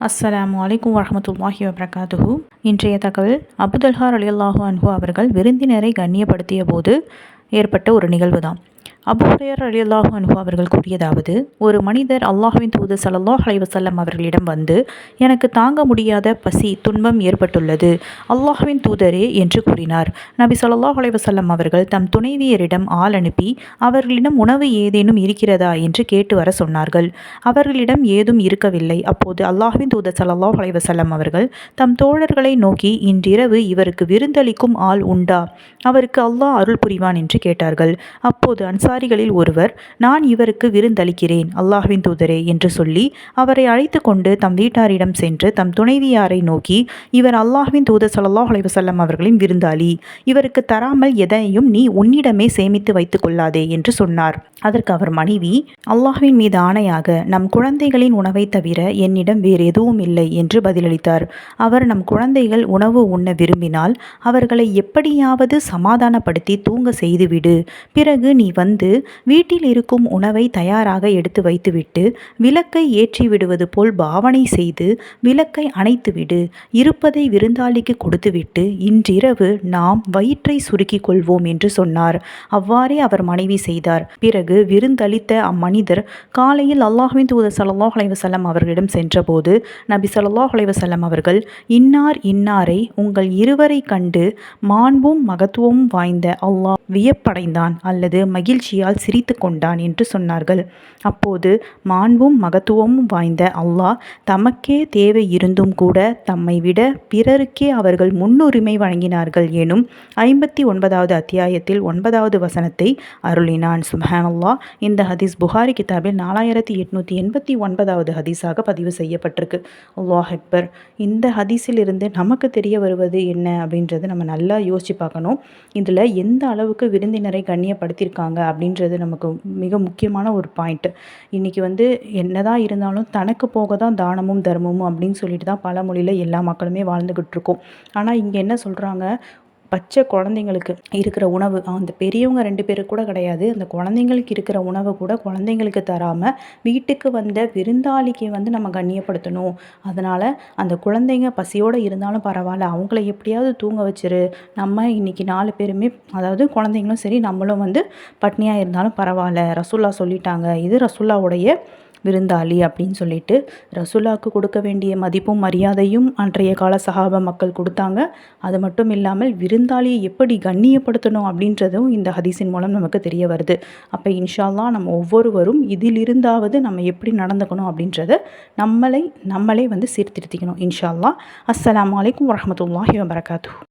அஸ்ஸலாம் அலைக்கும் வரமத்துல்லாஹி வபரகாத்துஹு. இன்றைய தகவல் அபுதல்ஹார் அலி அல்லாஹு அன்ஹு அவர்கள் விருந்தினரை கண்ணியப்படுத்திய போது ஏற்பட்ட ஒரு நிகழ்வு தான் அபுஹரையர் அலி அல்லாஹு அனுபவ அவர்கள் கூறியதாவது ஒரு மனிதர் அல்லாஹுவின் தூது சல்லாஹ் அலைவசல்லம் அவர்களிடம் வந்து எனக்கு தாங்க முடியாத பசி துன்பம் ஏற்பட்டுள்ளது அல்லாஹுவின் தூதரே என்று கூறினார். நபி சொல்லாஹ் அலைவசல்லம் அவர்கள் தம் துணைவியரிடம் ஆள் அனுப்பி அவர்களிடம் உணவு ஏதேனும் இருக்கிறதா? என்று கேட்டு வர சொன்னார்கள். அவர்களிடம் ஏதும் இருக்கவில்லை. அப்போது அல்லாஹுவின் தூதர் சல்லாஹ் அலைவசல்லம் அவர்கள் தம் தோழர்களை நோக்கி இன்றிரவு இவருக்கு விருந்தளிக்கும் ஆள் உண்டா? அவருக்கு அல்லாஹ் அருள் புரிவான் என்று கேட்டார்கள். அப்போது அன்சார் அன்சாரிகளில் ஒருவர் நான் இவருக்கு விருந்தளிக்கிறேன் அல்லாஹ்வின் தூதரே என்று சொல்லி அவரை அழைத்து கொண்டு தம் வீட்டாரிடம் சென்று தம் துணைவியாரை நோக்கி இவர் அல்லாஹ்வின் தூதர் சல்லாஹ் அலைவசல்லம் அவர்களின் விருந்தாளி. இவருக்கு தராமல் எதையும் நீ உன்னிடமே சேமித்து வைத்துக் கொள்ளாதே என்று சொன்னார். அதற்கு அவர் மனைவி அல்லாஹ்வின் மீது ஆணையாக நம் குழந்தைகளின் உணவை தவிர என்னிடம் வேறு எதுவும் இல்லை என்று பதிலளித்தார். அவர் நம் குழந்தைகள் உணவு உண்ண விரும்பினால் அவர்களை எப்படியாவது சமாதானப்படுத்தி தூங்க செய்துவிடு பிறகு நீ வந்து எழுந்து வீட்டில் இருக்கும் உணவை தயாராக எடுத்து வைத்துவிட்டு விளக்கை ஏற்றி விடுவது போல் பாவனை செய்து விளக்கை அணைத்துவிடு. இருப்பதை விருந்தாளிக்கு கொடுத்துவிட்டு இன்றிரவு நாம் வயிற்றை சுருக்கிக் கொள்வோம் என்று சொன்னார். அவ்வாறே அவர் மனைவி செய்தார். பிறகு விருந்தளித்த அம்மனிதர் காலையில் அல்லாஹுவின் தூதர் சல்லாஹ் அலைவசல்லம் அவர்களிடம் சென்றபோது நபி சல்லாஹ் அலைவசல்லம் அவர்கள் இன்னார் இன்னாரை உங்கள் இருவரை கண்டு மாண்பும் மகத்துவமும் வாய்ந்த அல்லாஹ் வியப்படைந்தான் அல்லது மகிழ்ச்சியால் சிரித்து கொண்டான் என்று சொன்னார்கள். அப்போது மாண்பும் மகத்துவமும் வாய்ந்த அல்லாஹ் தமக்கே தேவை இருந்தும் கூட தம்மை விட பிறருக்கே அவர்கள் முன்னுரிமை வழங்கினார்கள் எனும் ஐம்பத்தி ஒன்பதாவது அத்தியாயத்தில் ஒன்பதாவது வசனத்தை அருளினான். சுஹானல்லா இந்த ஹதீஸ் புகாரி கிதாபில் நாலாயிரத்தி எட்நூற்றி எண்பத்தி ஒன்பதாவது ஹதீஸாக பதிவு செய்யப்பட்டிருக்கு. அல்லாஹ் அக்பர். இந்த ஹதீஸிலிருந்து நமக்கு தெரிய வருவது என்ன அப்படின்றது நம்ம நல்லா யோசிச்சு பார்க்கணும். இதில் எந்த அளவுக்கு விருந்தினரை கண்ணியப்படுத்தியிருக்காங்க அப்படின்றது நமக்கு மிக முக்கியமான ஒரு பாயிண்ட்டு இன்றைக்கி வந்து என்ன தான் இருந்தாலும் தனக்கு போக தான் தானமும் தர்மமும் அப்படின்னு சொல்லிட்டு தான் பல மொழியில் எல்லா மக்களுமே வாழ்ந்துக்கிட்டு இருக்கோம். ஆனால் இங்கே என்ன சொல்கிறாங்க பச்சை குழந்தைங்களுக்கு இருக்கிற உணவு அந்த பெரியவங்க ரெண்டு பேருக்கு கூட கிடையாது. அந்த குழந்தைங்களுக்கு இருக்கிற உணவை கூட குழந்தைங்களுக்கு தராமல் வீட்டுக்கு வந்த விருந்தாளிக்கு வந்து நம்ம கண்ணியப்படுத்தணும். அதனால் அந்த குழந்தைங்க பசியோடு இருந்தாலும் பரவாயில்ல அவங்கள எப்படியாவது தூங்க வச்சிரு. நம்ம இன்றைக்கி நாலு பேருமே அதாவது குழந்தைங்களும் சரி நம்மளும் வந்து பட்னியாக இருந்தாலும் பரவாயில்ல. ரசுல்லா சொல்லிட்டாங்க. இது ரசுல்லாவுடைய விருந்தாளி அப்படின்னு சொல்லிட்டு ரசுல்லாவுக்கு கொடுக்க வேண்டிய மதிப்பும் மரியாதையும் அன்றைய கால சகாப மக்கள் கொடுத்தாங்க. அது மட்டும் இல்லாமல் விருந்தாளியை எப்படி கண்ணியப்படுத்தணும் அப்படின்றதும் இந்த ஹதீஸின் மூலம் நமக்கு தெரிய வருது. அப்போ இன்ஷால்லா நம்ம ஒவ்வொருவரும் இதிலிருந்தாவது நம்ம எப்படி நடந்துக்கணும் அப்படின்றத நம்மளை நம்மளே வந்து சீர்திருத்திக்கணும் இன்ஷால்லா அஸ்லாம் வலைக்கம் வரமத்துல்லாஹி வபரகாத்து